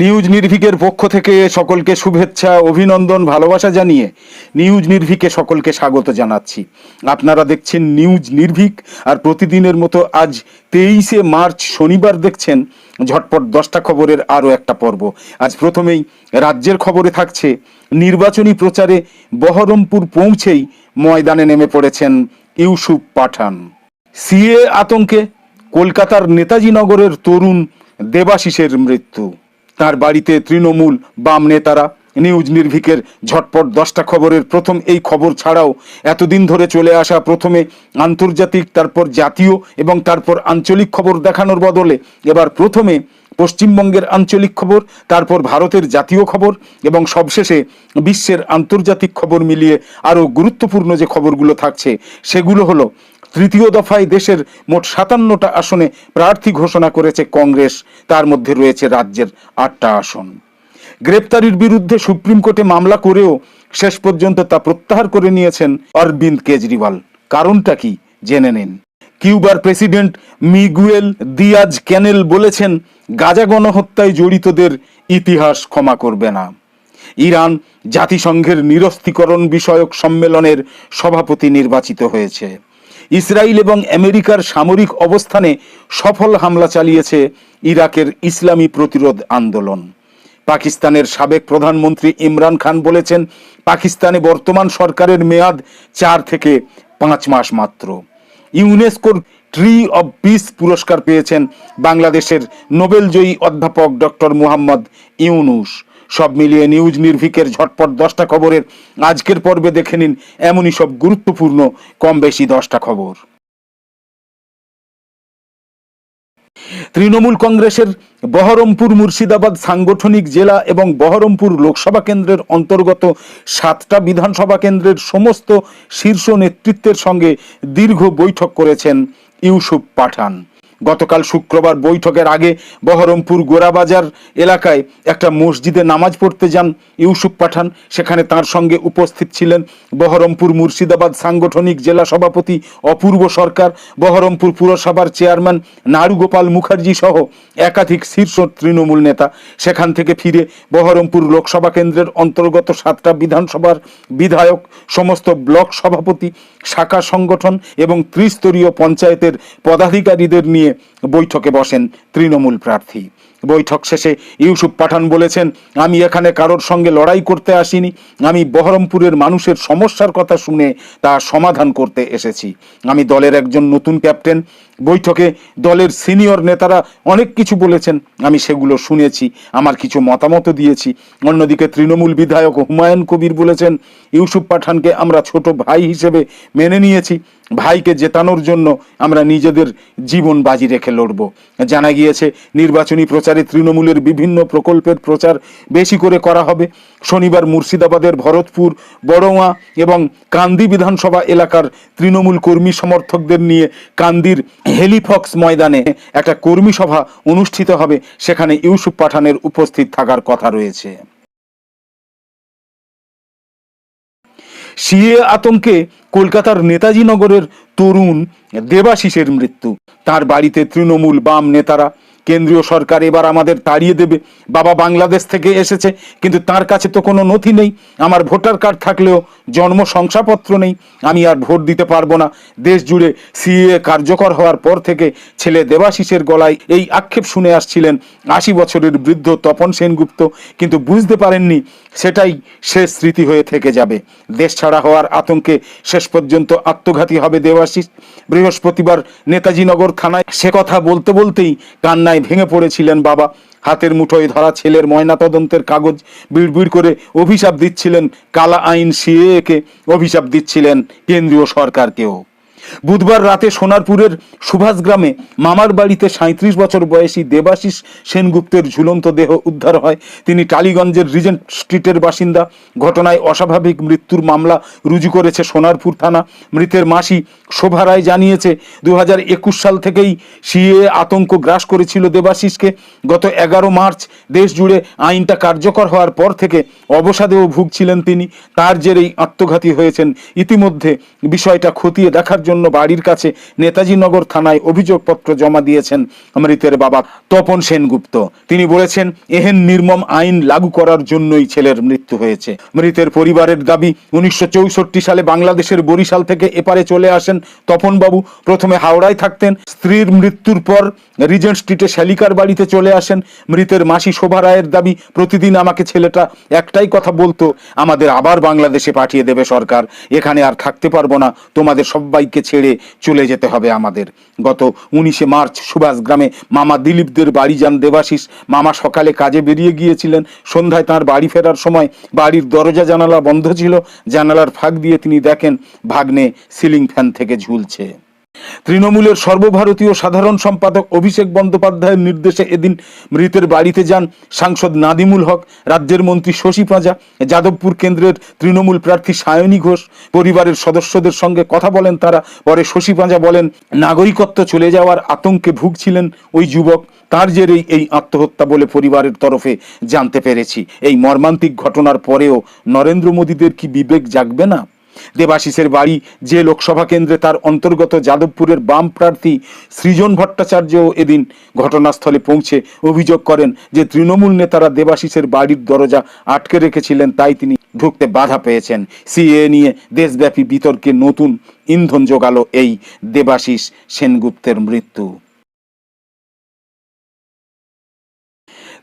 News নির্ভিকের পক্ষ থেকে সকলকে শুভেচ্ছা, অভিনন্দন, ভালোবাসা জানিয়ে নিউজ নির্ভিকে সকলকে স্বাগত জানাচ্ছি। আপনারা দেখছেন নিউজ নির্ভিক আর প্রতিদিনের মতো আজ তেইশে মার্চ শনিবার দেখছেন ঝটপট দশটা খবরের আরও একটা পর্ব। আজ প্রথমেই রাজ্যের খবরে থাকছে, নির্বাচনী প্রচারে বহরমপুর পৌঁছেই ময়দানে নেমে পড়েছেন ইউসুফ পাঠান। সিএ আতঙ্কে কলকাতার নেতাজি নগরের তরুণ দেবাশিসের মৃত্যু। তার বাড়িতে তৃণমূল বাম নেতারা, নিউজ নির্ভিকের ঝটপট দশটা খবরের প্রথম এই খবর ছাড়াও এতদিন ধরে চলে আসা প্রথমে আন্তর্জাতিক, তারপর জাতীয় এবং তারপর আঞ্চলিক খবর দেখানোর বদলে এবার প্রথমে পশ্চিমবঙ্গের আঞ্চলিক খবর, তারপর ভারতের জাতীয় খবর এবং সবশেষে বিশ্বের আন্তর্জাতিক খবর মিলিয়ে আরও গুরুত্বপূর্ণ যে খবরগুলো থাকছে সেগুলো হলো তৃতীয় দফায় দেশের মোট সাতান্নটা আসনে প্রার্থী ঘোষণা করেছে কংগ্রেস। তার মধ্যে রয়েছে রাজ্যের আটটা আসন। গ্রেপ্তারির বিরুদ্ধে সুপ্রিম কোর্টে মামলা করেও শেষ পর্যন্ত তা প্রত্যাহার করে নিয়েছেন অরবিন্দ কেজরিওয়াল। কারণটা কি? জেনে নিন। কিউবার প্রেসিডেন্ট মিগুয়েল দিয়াজ ক্যানেল বলেছেন, গাজা গণহত্যায় জড়িতদের ইতিহাস ক্ষমা করবে না। ইরান জাতিসংঘের নিরস্ত্রীকরণ বিষয়ক সম্মেলনের সভাপতি নির্বাচিত হয়েছে। ইসরায়েল এবং আমেরিকার সামরিক অবস্থানে সফল হামলা চালিয়েছে ইরাকের ইসলামী প্রতিরোধ আন্দোলন। পাকিস্তানের সাবেক প্রধানমন্ত্রী ইমরান খান বলেছেন, পাকিস্তানে বর্তমান সরকারের মেয়াদ চার থেকে পাঁচ মাস মাত্র। ইউনেস্কোর ট্রি অব পিস পুরস্কার পেয়েছেন বাংলাদেশের নোবেলজয়ী অধ্যাপক ডক্টর মুহাম্মদ ইউনুস। সব মিলিয়ে নিউজ নির্ভিকের ঝটপট দশটা খবরের আজকের পর্বে দেখে নিন এমনই সব গুরুত্বপূর্ণ, কম বেশি দশটা খবর। তৃণমূল কংগ্রেসের বহরমপুর মুর্শিদাবাদ সাংগঠনিক জেলা এবং বহরমপুর লোকসভা কেন্দ্রের অন্তর্গত সাতটা বিধানসভা কেন্দ্রের সমস্ত শীর্ষ নেতৃত্বের সঙ্গে দীর্ঘ বৈঠক করেছেন ইউসুফ পাঠান। গতকাল শুক্রবার বৈঠকের আগে বহরমপুর গোরাবাজার এলাকায় একটা মসজিদে নামাজ পড়তে যান ইউসুফ পাঠান। সেখানে তার সঙ্গে উপস্থিত ছিলেন বহরমপুর মুর্শিদাবাদ সাংগঠনিক জেলা সভাপতি অপূর্ব সরকার, বহরমপুর পুরসভার চেয়ারম্যান নারুগোপাল মুখার্জি সহ একাধিক শীর্ষ তৃণমূল নেতা। সেখান থেকে ফিরে বহরমপুর লোকসভা কেন্দ্রের অন্তর্গত সাতটা বিধানসভার বিধায়ক, সমস্ত ব্লক সভাপতি, শাখা সংগঠন এবং ত্রিস্তরীয় পঞ্চায়েতের পদাধিকারীদের নিয়ে বৈঠকে বসেন তৃণমূল প্রার্থী। বৈঠক শেষে ইউসুফ পাঠান বলেছেন, আমি এখানে কারোর সঙ্গে লড়াই করতে আসিনি। আমি বহরমপুরের মানুষের সমস্যার কথা শুনে তা সমাধান করতে এসেছি। আমি দলের একজন নতুন ক্যাপ্টেন। বৈঠকে দলের সিনিয়র নেতারা অনেক কিছু বলেছেন। আমি সেগুলো শুনেছি, আমার কিছু মতামত দিয়েছি। অন্যদিকে তৃণমূল বিধায়ক হুমায়ুন কবির বলেছেন, ইউসুফ পাঠানকে আমরা ছোট ভাই হিসেবে মেনে নিয়েছি। ভাইকে জেতানোর জন্য আমরা নিজেদের জীবন বাজি রেখে লড়ব। জানা গিয়েছে, নির্বাচনী প্রচারে তৃণমূলের বিভিন্ন প্রকল্পের প্রচার বেশি করে করা হবে। শনিবার মুর্শিদাবাদের ভরতপুর, বড়োয়া এবং কান্দি বিধানসভা এলাকার তৃণমূল কর্মী সমর্থকদের নিয়ে কান্দির হেলিফক্স ময়দানে একটা কর্মী সভা অনুষ্ঠিত হবে। সেখানে ইউসুফ পাঠানের উপস্থিত থাকার কথা রয়েছে। সিএ আতঙ্কে কলকাতার নেতাজি নগরের তরুণ দেবাশিসের মৃত্যু। তার বাড়িতে তৃণমূল বাম নেতারা কেন্দ্রীয় সরকার এবার আমাদের তাড়িয়ে দেবে। বাবা বাংলাদেশ থেকে এসেছে, কিন্তু তার কাছে তো কোনো নথি নেই। আমার ভোটার কার্ড থাকলেও জন্ম শংসাপত্র নেই। আমি আর ভোট দিতে পারব না। দেশ জুড়ে সিএ কার্যকর হওয়ার পর থেকে ছেলে দেবাশিসের গলায় এই আক্ষেপ শুনে আসছিলেন আশি বছরের বৃদ্ধ তপন সেনগুপ্ত। কিন্তু বুঝতে পারেননি, সেটাই শেষ স্মৃতি হয়ে থেকে যাবে। দেশ ছাড়া হওয়ার আতঙ্কে শেষ পর্যন্ত আত্মঘাতী হবে দেবাশিস। বৃহস্পতিবার নেতাজি নগর থানায় সে কথা বলতে বলতেই কান্নায় ভেঙে পড়েছিলেন বাবা। হাতের মুঠোয় ধরা ছেলের ময়নাতদন্তের কাগজ বিড়বিড় করে অভিশাপ দিচ্ছিলেন কালা আইন সিএকে অভিশাপ দিচ্ছিলেন কেন্দ্রীয় সরকারকেও। বুধবার রাতে সোনারপুরের সুভাষ গ্রামে মামার বাড়িতে সাঁত্রিশ বছর বয়সী দেবাশিস সেনগুপ্তের ঝুলন্ত দেহ উদ্ধার হয়। তিনি টালিগঞ্জের রিজেন্ট স্ট্রিটের বাসিন্দা। ঘটনায় অস্বাভাবিক মৃত্যুর মামলা রুজু করেছে সোনারপুর থানা। মৃতের মাসি শোভা রায় জানিয়েছে দু হাজার একুশ সাল থেকেই সিএ আতঙ্ক গ্রাস করেছিল দেবাশিসকে। গত এগারো মার্চ দেশ জুড়ে আইনটা কার্যকর হওয়ার পর থেকে অবসাদেও ভুগছিলেন তিনি। তার জেরেই আত্মঘাতী হয়েছেন। ইতিমধ্যে বিষয়টা খতিয়ে দেখার জন্য জন্য বাড়ির কাছে নেতাজি নগর থানায় অভিযোগপত্র জমা দিয়েছেন মৃতের বাবা তপন সেনগুপ্ত। তিনি বলেছেন, এহেন নির্মম আইন লাগু করার জন্যই ছেলের মৃত্যু হয়েছে। মৃতের পরিবারের দাবি, উনিশশো সালে বাংলাদেশের বরিশাল থেকে এপারে চলে আসেন তপনবাবু। প্রথমে হাওড়ায় থাকতেন, স্ত্রীর মৃত্যুর পর রিজেন্ট স্ট্রিটে শ্যালিকার বাড়িতে চলে আসেন। মৃতের মাসি শোভা রায়ের দাবি, প্রতিদিন আমাকে ছেলেটা একটাই কথা বলতো, আমাদের আবার বাংলাদেশে পাঠিয়ে দেবে সরকার। এখানে আর থাকতে পারব না, তোমাদের সবাইকে ছেড়ে চলে যেতে হবে আমাদের। গত উনিশে মার্চ সুভাষ গ্রামে মামা দিলীপদের বাড়ি যান দেবাশিস। মামা সকালে কাজে বেরিয়ে গিয়েছিলেন। সন্ধ্যায় তার বাড়ি ফেরার সময় বাড়ির দরজা জানালা বন্ধ ছিল। জানালার ফাঁক দিয়ে তিনি দেখেন ভাগ্নে সিলিং ফ্যান থেকে ঝুলছে। তৃণমূলের সর্বভারতীয় সাধারণ সম্পাদক অভিষেক বন্দ্যোপাধ্যায়ের নির্দেশে এদিন মৃতের বাড়িতে যান সাংসদ নাদিমুল হক, রাজ্যের মন্ত্রী শশী পাঁজা, যাদবপুর কেন্দ্রের তৃণমূল প্রার্থী সায়নী ঘোষ, পরিবারের সদস্যদের সঙ্গে কথা বলেন তারা। পরে শশী পাঁজা বলেন, নাগরিকত্ব চলে যাওয়ার আতঙ্কে ভুগছিলেন ওই যুবক। তার জেরেই এই আত্মহত্যা বলে পরিবারের তরফে জানতে পেরেছি। এই মর্মান্তিক ঘটনার পরেও নরেন্দ্র মোদীদের কি বিবেক জাগবে না? দেবাশিসের বাড়ি যে লোকসভা কেন্দ্রে তার অন্তর্গত যাদবপুরের বাম প্রার্থী সৃজন ভট্টাচার্য এদিন ঘটনাস্থলে পৌঁছে অভিযোগ করেন যে তৃণমূল নেতারা দেবাশিসের বাড়ির দরজা আটকে রেখেছিলেন, তাই তিনি ঢুকতে বাধা পেয়েছেন। সিএ নিয়ে দেশব্যাপী বিতর্কে নতুন ইন্ধন যোগালো এই দেবাশিস সেনগুপ্তের মৃত্যু।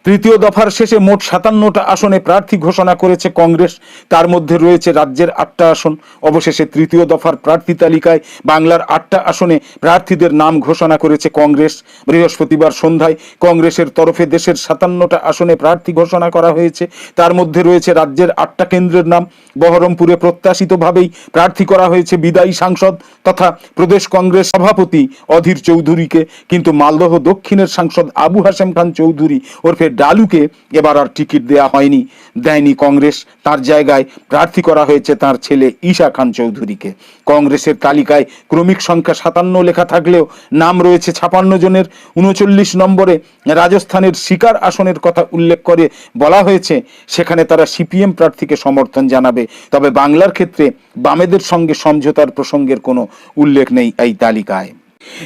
তৃতীয় দফার শেষে মোট সাতান্নটা আসনে প্রার্থী ঘোষণা করেছে কংগ্রেস। তার মধ্যে রয়েছে রাজ্যের আটটা আসন। অবশেষে তৃতীয় দফার প্রার্থী তালিকায় বাংলার আটটা আসনে প্রার্থীদের নাম ঘোষণা করেছে কংগ্রেস। বৃহস্পতিবার সন্ধ্যায় কংগ্রেসের তরফে দেশের সাতান্নটা আসনে প্রার্থী ঘোষণা করা হয়েছে। তার মধ্যে রয়েছে রাজ্যের আটটা কেন্দ্রের নাম। বহরমপুরে প্রত্যাশিতভাবেই প্রার্থী করা হয়েছে বিদায়ী সাংসদ তথা প্রদেশ কংগ্রেস সভাপতি অধীর চৌধুরীকে। কিন্তু মালদহ দক্ষিণের সাংসদ আবু হাসেম খান চৌধুরী ওরফে ডালুকে এবার আর টিকিট দেয়া হয়নি। দেয়নি কংগ্রেস। তার জায়গায় প্রার্থী করা হয়েছে তার ছেলে ঈশা খান চৌধুরীকে। কংগ্রেসের তালিকায় ক্রমিক সংখ্যা সাতান্ন লেখা থাকলেও নাম রয়েছে ছাপান্ন জনের। উনচল্লিশ নম্বরে রাজস্থানের শিকার আসনের কথা উল্লেখ করে বলা হয়েছে, সেখানে তারা সিপিএম প্রার্থীকে সমর্থন জানাবে। তবে বাংলার ক্ষেত্রে বামেদের সঙ্গে সমঝোতার প্রসঙ্গের কোনো উল্লেখ নেই এই তালিকায়।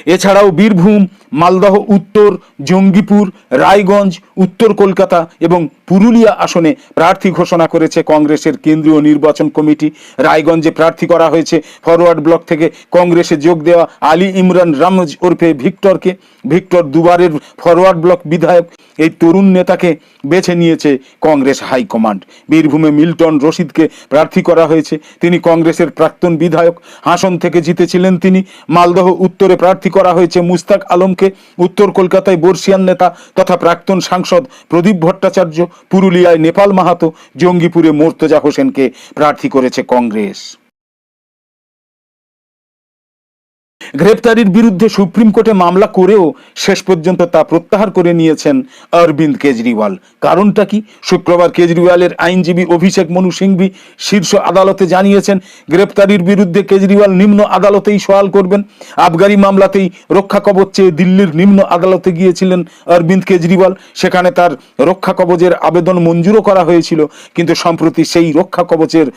এছাড়াও বীরভূম মালদহ, উত্তর, জঙ্গিপুর, রায়গঞ্জ, উত্তর কলকাতা এবং পুরুলিয়া আসনে প্রার্থী ঘোষণা করেছে কংগ্রেসের কেন্দ্রীয় নির্বাচন কমিটি। রায়গঞ্জে প্রার্থী করা হয়েছে ফরওয়ার্ড ব্লক থেকে। কংগ্রেসে যোগ দেওয়া আলী ইমরান রামজ ওরফে ভিক্টরকে। ভিক্টর দুবারের ফরওয়ার্ড ব্লক বিধায়ক। এই তরুণ নেতাকে বেছে নিয়েছে কংগ্রেস হাইকমান্ড। বীরভূমে মিল্টন রশিদকে প্রার্থী করা হয়েছে। তিনি কংগ্রেসের প্রাক্তন বিধায়ক। হাসন থেকে জিতেছিলেন তিনি। মালদহ উত্তরে প্রার্থী করা হয়েছে মুস্তাক আলমকে। উত্তর কলকাতায় বর্ষিয়ান নেতা তথা প্রাক্তন সাংসদ প্রদীপ ভট্টাচার্য, পুরুলিয়ায় নেপাল মাহাতো, জঙ্গিপুরে মোর্তজা হোসেনকে প্রার্থী করেছে কংগ্রেস। গ্রেপ্তারির বিরুদ্ধে সুপ্রিম কোর্টে মামলা করেও শেষ পর্যন্ত তা প্রত্যাহার করে নিয়েছেন অরবিন্দ কেজরিওয়াল। কারণটা কি? শুক্রবার কেজরিওয়ালের আইনজীবী অভিষেক মনু সিংভি শীর্ষ আদালতে জানিয়েছেন, গ্রেপ্তারির বিরুদ্ধে কেজরিওয়াল নিম্ন আদালতেই সওয়াল করবেন। আবগারি মামলাতেই রক্ষা কবচ চেয়ে দিল্লির নিম্ন আদালতে গিয়েছিলেন অরবিন্দ কেজরিওয়াল। সেখানে তার রক্ষা কবচের আবেদন মঞ্জুরও করা হয়েছিল, কিন্তু সম্প্রতি সেই রক্ষা কবচের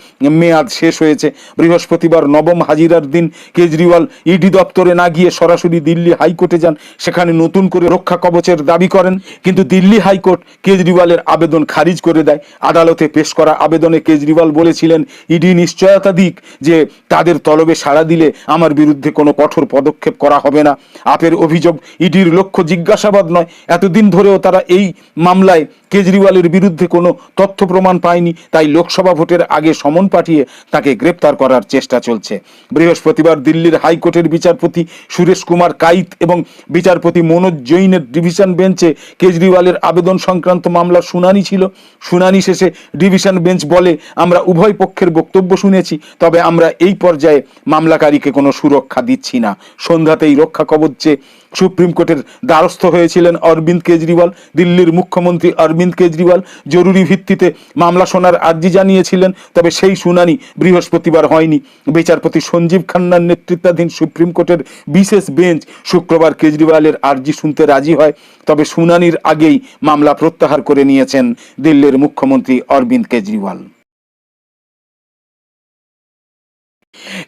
মেয়াদ শেষ হয়েছে। বৃহস্পতিবার নবম হাজিরার দিন কেজরিওয়াল ইডি দপ্তরে না গিয়ে সরাসরি দিল্লি হাইকোর্টে যান, সেখানে নতুন করে রক্ষা কবচের দাবি করেন। কিন্তু দিল্লি হাইকোর্ট কেজরিওয়ালের আবেদন খারিজ করে দেয়। আদালতে পেশ করা আবেদনে কেজরিওয়াল বলেছিলেন, ইডি নিশ্চয়তা দিক যে তাদের তলবে সাড়া দিলে আমার বিরুদ্ধে কোনো কঠোর পদক্ষেপ করা হবে না। আপের অভিযোগ, ইডির লক্ষ্য জিজ্ঞাসাবাদ নয়। এতদিন ধরেও তারা এই মামলায় কেজরিওয়ালের বিরুদ্ধে কোনো তথ্য প্রমাণ পায়নি। তাই লোকসভা ভোটের আগে সমন পাঠিয়ে তাকে গ্রেপ্তার করার চেষ্টা চলছে। বৃহস্পতিবার দিল্লির হাইকোর্টের বিচারপতি সুরেশ কুমার কাইত এবং বিচারপতি মনোজ জৈনের ডিভিশন বেঞ্চে কেজরিওয়ালের আবেদন সংক্রান্ত মামলার শুনানি ছিল। শুনানি শেষে ডিভিশন বেঞ্চ বলে, আমরা উভয় পক্ষের বক্তব্য শুনেছি, তবে আমরা এই পর্যায়ে মামলাকারীকে কোনো সুরক্ষা দিচ্ছি না। সন্ধ্যাতেই রক্ষা কবচ সুপ্রিম কোর্টের দ্বারস্থ হয়েছিলেন অরবিন্দ কেজরিওয়াল। দিল্লির মুখ্যমন্ত্রী অরবিন্দ কেজরিওয়াল জরুরি ভিত্তিতে মামলা শোনার আর্জি জানিয়েছিলেন, তবে সেই শুনানি বৃহস্পতিবার হয়নি। বিচারপতি সঞ্জীব খান্নার নেতৃত্বাধীন সুপ্রিম কোর্টের বিশেষ বেঞ্চ শুক্রবার কেজরিওয়ালের আর্জি শুনতে রাজি হয়, তবে শুনানির আগেই মামলা প্রত্যাহার করে নিয়েছেন দিল্লির মুখ্যমন্ত্রী অরবিন্দ কেজরিওয়াল।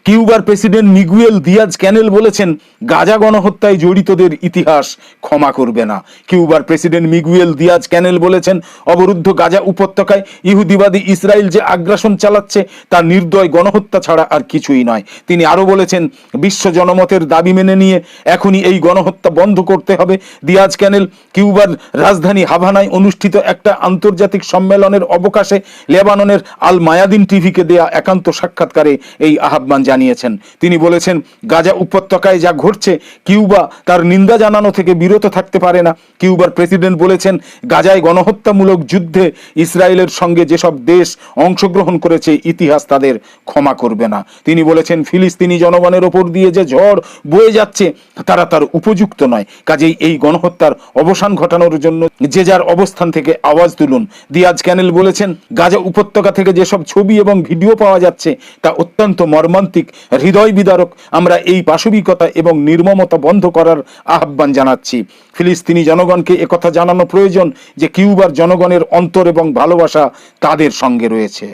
কিউবার প্রেসিডেন্ট মিগুয়েল দিয়াজ ক্যানেল বলেছেন, গাজা গণহত্যায় জড়িতদের ইতিহাস ক্ষমা করবে না। কিউবার প্রেসিডেন্ট মিগুয়েল দিয়াজ ক্যানেল বলেছেন, অবরুদ্ধ গাজা উপত্যকায় ইহুদিবাদী ইসরায়েল যে আগ্রাসন চালাচ্ছে তা নির্দয় গণহত্যা ছাড়া আর কিছুই নয়। তিনি আরও বলেছেন, বিশ্ব জনমতের দাবি মেনে নিয়ে এখনই এই গণহত্যা বন্ধ করতে হবে। দিয়াজ ক্যানেল কিউবার রাজধানী হাভানায় অনুষ্ঠিত একটা আন্তর্জাতিক সম্মেলনের অবকাশে লেবাননের আল মায়াদিন টিভিকে দেয়া একান্ত সাক্ষাৎকারে এই আহ্বান জানিয়েছেন। তিনি বলেছেন, গাজা উপত্যকায় যা ঘটছে, কিউবা তার নিন্দা জানানো থেকে বিরত থাকতে পারে না। কিউবার প্রেসিডেন্ট বলেছেন, গাজায় গণহত্যামূলক যুদ্ধে ইসরায়েলের সঙ্গে যেসব দেশ অংশগ্রহণ করেছে, ইতিহাস তাদের ক্ষমা করবে না। তিনি বলেছেন, ফিলিস্তিনি জনগণের ওপর দিয়ে যে ঝড় বয়ে যাচ্ছে, তারা তার উপযুক্ত নয়। কাজেই এই গণহত্যার অবসান ঘটানোর জন্য যে যার অবস্থান থেকে আওয়াজ তুলুন। দিয়াজ ক্যানেল বলেছেন, গাজা উপত্যকা থেকে যেসব ছবি এবং ভিডিও পাওয়া যাচ্ছে, তা অত্যন্ত মর্মান্তিক। হৃদয় বিদারক আমরা এই পাশবিকতা এবং নির্মমতা বন্ধ করার আহ্বান জানাচ্ছি। ফিলিস্তিনি জনগণকে একথা জানানো প্রয়োজন যে কিউবার জনগণের অন্তর এবং ভালোবাসা তাদের সঙ্গে রয়েছে।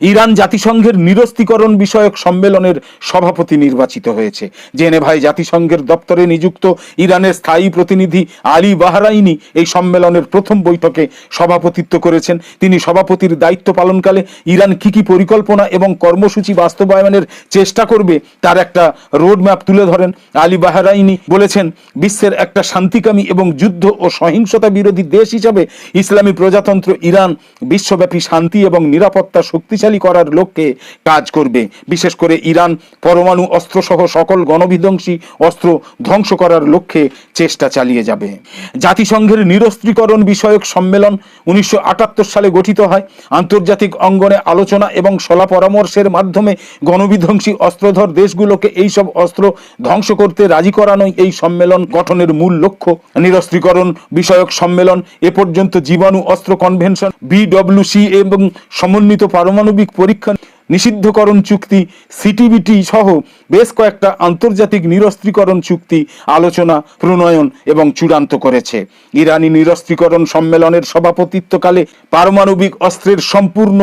ইরান জাতিসংঘের নিরস্তিকরণ বিষয়ক সম্মেলনের সভাপতি নির্বাচিত হয়েছে। জেনেভায় জাতিসংঘের দপ্তরে নিযুক্ত ইরানের স্থায়ী প্রতিনিধি আলী বাহরাইনি এই সম্মেলনের প্রথম বৈঠকে সভাপতিত্ব করেছেন। তিনি সভাপতির দায়িত্ব পালনকালে ইরান কি কি পরিকল্পনা এবং কর্মসূচি বাস্তবায়নের চেষ্টা করবে তার একটা রোডম্যাপ তুলে ধরেন। আলী বাহরাইনি বলেছেন, বিশ্বের একটা শান্তিকামী এবং যুদ্ধ ও সহিংসতা বিরোধী দেশ হিসাবে ইসলামী প্রজাতন্ত্র ইরান বিশ্বব্যাপী শান্তি এবং নিরাপত্তা শক্তিশালী করার লক্ষ্যে কাজ করবে। বিশেষ করে ইরান পরমাণু অস্ত্রসহ সকল গণবিধ্বংসী অস্ত্র ধ্বংস করার লক্ষ্যে চেষ্টা চালিয়ে যাবে। জাতিসংঘের নিরস্ত্রীকরণ বিষয়ক সম্মেলন উনিশশো সালে গঠিত হয়। আন্তর্জাতিক অঙ্গনে আলোচনা এবং সলা পরামর্শের মাধ্যমে গণবিধ্বংসী অস্ত্রধর দেশগুলোকে এইসব অস্ত্র ধ্বংস করতে রাজি করানোই এই সম্মেলন গঠনের মূল লক্ষ্য। নিরস্ত্রীকরণ বিষয়ক সম্মেলন এ পর্যন্ত জীবাণু অস্ত্র কনভেনশন বিডব্লিউসি এবং সমন্বিত পারমাণবিক পরীক্ষা, নিষিদ্ধকরণ চুক্তি, সিটিবিটি সহ বেশ কয়েকটা আন্তর্জাতিক নিরস্ত্রীকরণ চুক্তি, আলোচনা, প্রণয়ন এবং চূড়ান্ত করেছে। ইরানি নিরস্ত্রীকরণ সম্মেলনের সভাপতিত্বকালে পারমাণবিক অস্ত্রের সম্পূর্ণ,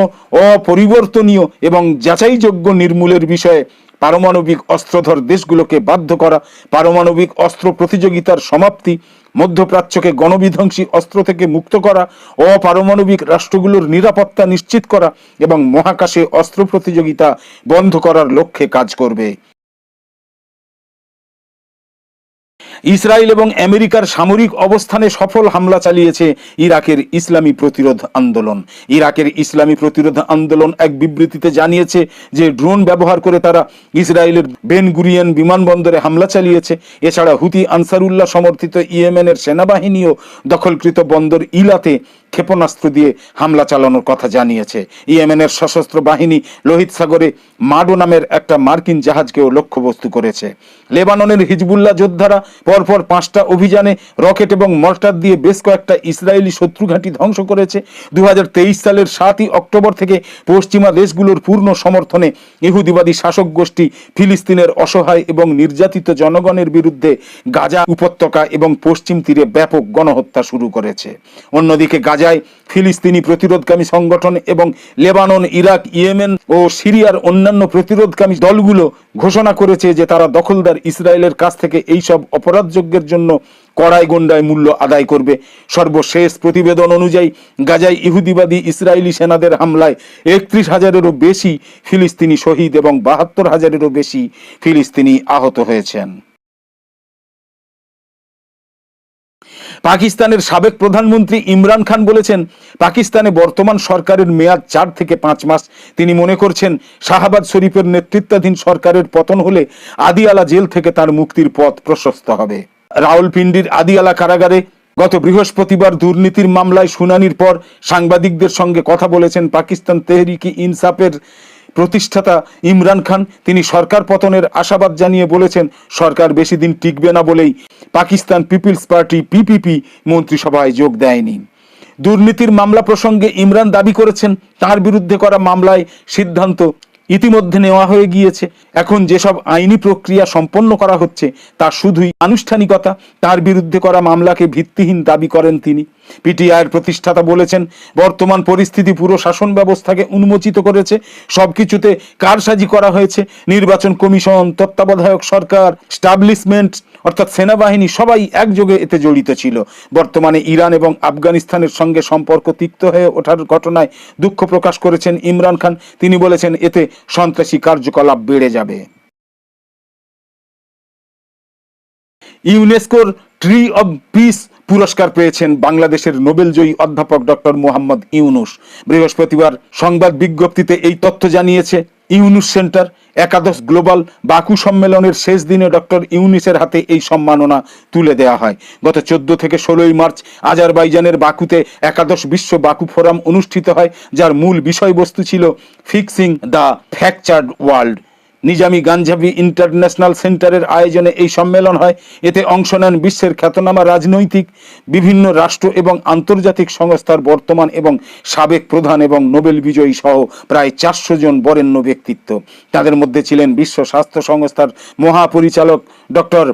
অপরিবর্তনীয় এবং যাচাইযোগ্য নির্মূলের বিষয়ে পারমাণবিক অস্ত্রধর দেশগুলোকে বাধ্য করা, পারমাণবিক অস্ত্র প্রতিযোগিতার সমাপ্তি মধ্যপ্রাচ্যকে গণবিধ্বংসী অস্ত্র থেকে মুক্ত করা অপারমাণবিক রাষ্ট্রগুলোর নিরাপত্তা নিশ্চিত করা এবং মহাকাশে অস্ত্র প্রতিযোগিতা বন্ধ করার লক্ষ্যে কাজ করবে। ইসরায়েল এবং আমেরিকার সামরিক অবস্থানে সফল হামলা চালিয়েছে ইরাকের ইসলামী প্রতিরোধ আন্দোলন। ইরাকের ইসলামী প্রতিরোধ আন্দোলন এক বিবৃতিতে জানিয়েছে যে ড্রোন ব্যবহার করে তারা ইসরায়েলের বেন গুরিয়ান বিমানবন্দরে হামলা চালিয়েছে। এছাড়া হুতি আনসারুল্লাহ সমর্থিত ইয়েমেনের সেনাবাহিনীও দখলকৃত বন্দর ইলাতে ক্ষেপণাস্ত্র দিয়ে হামলা চালানোর কথা জানিয়েছে। ইয়েমেনের সশস্ত্র বাহিনী লোহিত সাগরে মাডো নামের একটা মার্কিন জাহাজকেও লক্ষ্যবস্তু করেছে। লেবাননের হিজবুল্লাহ যোদ্ধারা পরপর পাঁচটা অভিযানে রকেট এবং মর্টার দিয়ে বেশ কয়েকটা ইসরায়েলি শত্রু ঘাঁটি ধ্বংস করেছে। দু সালের সাতই অক্টোবর থেকে পশ্চিমা দেশগুলোর পূর্ণ সমর্থনে ইহুদিবাদী শাসক গোষ্ঠী ফিলিস্তিনের অসহায় এবং নির্যাতিত জনগণের বিরুদ্ধে গাজা উপত্যকা এবং পশ্চিম তীরে ব্যাপক গণহত্যা শুরু করেছে। অন্যদিকে গাজায় ফিলিস্তিনি প্রতিরোধকামী সংগঠন এবং লেবানন, ইরাক, ইয়েমেন ও সিরিয়ার অন্যান্য প্রতিরোধকামী দলগুলো ঘোষণা করেছে যে তারা দখলদার ইসরায়েলের কাছ থেকে এইসব অপরাধযজ্ঞের জন্য কড়াই গন্ডায় মূল্য আদায় করবে। সর্বশেষ প্রতিবেদন অনুযায়ী গাজায় ইহুদিবাদী ইসরায়েলি সেনাদের হামলায় একত্রিশ হাজারেরও বেশি ফিলিস্তিনি শহীদ এবং বাহাত্তর হাজারেরও বেশি ফিলিস্তিনি আহত হয়েছেন। পাকিস্তানের সাবেক প্রধানমন্ত্রী ইমরান খান বলেছেন, পাকিস্তানে বর্তমান সরকারের মেয়াদ চার থেকে পাঁচ মাস। তিনি মনে করছেন, শাহাবাজ শরীফের নেতৃত্বাধীন সরকারের পতন হলে আদিয়ালা জেল থেকে তার মুক্তির পথ প্রশস্ত হবে। রাওলপিন্ডির আদিয়ালা কারাগারে গত বৃহস্পতিবার দুর্নীতির মামলায় শুনানির পর সাংবাদিকদের সঙ্গে কথা বলেছেন পাকিস্তান তেহরিকি ইনসাফের প্রতিষ্ঠাতা ইমরান খান। তিনি সরকার পতনের আশাবাদ জানিয়ে বলেছেন, সরকার বেশি দিন টিকবে না বলেই পাকিস্তান পিপলস পার্টি, পিপিপি মন্ত্রিসভায় যোগ দেয়নি। দুর্নীতির মামলা প্রসঙ্গে ইমরান দাবি করেছেন, তার বিরুদ্ধে করা মামলায় সিদ্ধান্ত ইতিমধ্যে নেওয়া হয়ে গিয়েছে। এখন যেসব আইনি প্রক্রিয়া সম্পন্ন করা হচ্ছে, তা শুধুই আনুষ্ঠানিকতা, তার বিরুদ্ধে করা মামলাকে ভিত্তিহীন দাবি করেন তিনি। পিটিআইয়ের প্রতিষ্ঠাতা বলেছেন, বর্তমান পরিস্থিতি পুরো শাসন ব্যবস্থাকে উন্মোচিত করেছে, সবকিছুতে কারসাজি করা হয়েছে। নির্বাচন কমিশন, তত্ত্বাবধায়ক সরকার, স্টাবলিশমেন্ট অর্থাৎ সেনাবাহিনী সবাই একযোগে এতে জড়িত ছিল। বর্তমানে ইরান এবং আফগানিস্তানের সঙ্গে সম্পর্ক তিক্ত হয়ে ওঠার ঘটনায় দুঃখ প্রকাশ করেছেন ইমরান খান। তিনি বলেছেন, এতে সন্ত্রাসী কার্যকলাপ বেড়ে যাবে। ইউনেস্কোর ট্রি অব পিস পুরস্কার পেয়েছেন বাংলাদেশের নোবেলজয়ী অধ্যাপক ডক্টর মোহাম্মদ ইউনুস। বৃহস্পতিবার সংবাদ বিজ্ঞপ্তিতে এই তথ্য জানিয়েছে ইউনুস সেন্টার, একাদশ গ্লোবাল বাকু সম্মেলনের শেষ দিনে ডক্টর ইউনিসের হাতে এই সম্মাননা তুলে দেওয়া হয়। গত চোদ্দ থেকে ষোলোই মার্চ আজারবাইজানের বাকুতে একাদশ বিশ্ব বাকু ফোরাম অনুষ্ঠিত হয়, যার মূল বিষয়বস্তু ছিল fixing the fractured world Nizami Ganjavi international সেন্টারের আয়োজনে এই সম্মেলন হয়। এতে অংশ নেন বিশ্বের খ্যাতনামা রাজনৈতিক, বিভিন্ন রাষ্ট্র এবং আন্তর্জাতিক সংস্থার বর্তমান এবং সাবেক প্রধান এবং নোবেল বিজয়ী সহ প্রায় চারশো জন বরেণ্য ব্যক্তিত্ব। তাদের মধ্যে ছিলেন বিশ্ব স্বাস্থ্য সংস্থার মহাপরিচালক doctor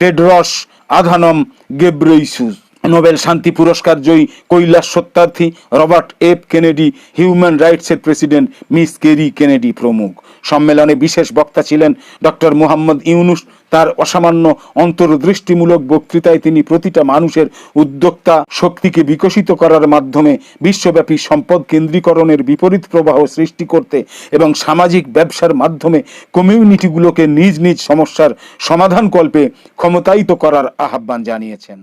Tedros Adhanom Ghebreyesus. Nobel শান্তি পুরস্কার জয়ী Kailash Satyarthi Robert F Kennedy, human রাইটসের president miss Kerry Kennedy প্রমুখ। সম্মেলনে বিশেষ বক্তা ছিলেন ডক্টর মোহাম্মদ ইউনুস। তার অসামান্য অন্তর্দৃষ্টিমূলক বক্তৃতায় তিনি প্রতিটা মানুষের উদ্যোক্তা শক্তিকে বিকশিত করার মাধ্যমে বিশ্বব্যাপী সম্পদ কেন্দ্রীকরণের বিপরীত প্রবাহ সৃষ্টি করতে এবং সামাজিক ব্যবসার মাধ্যমে কমিউনিটিগুলোকে নিজ নিজ সমস্যার সমাধান কল্পে ক্ষমতায়িত করার আহ্বান জানিয়েছেন।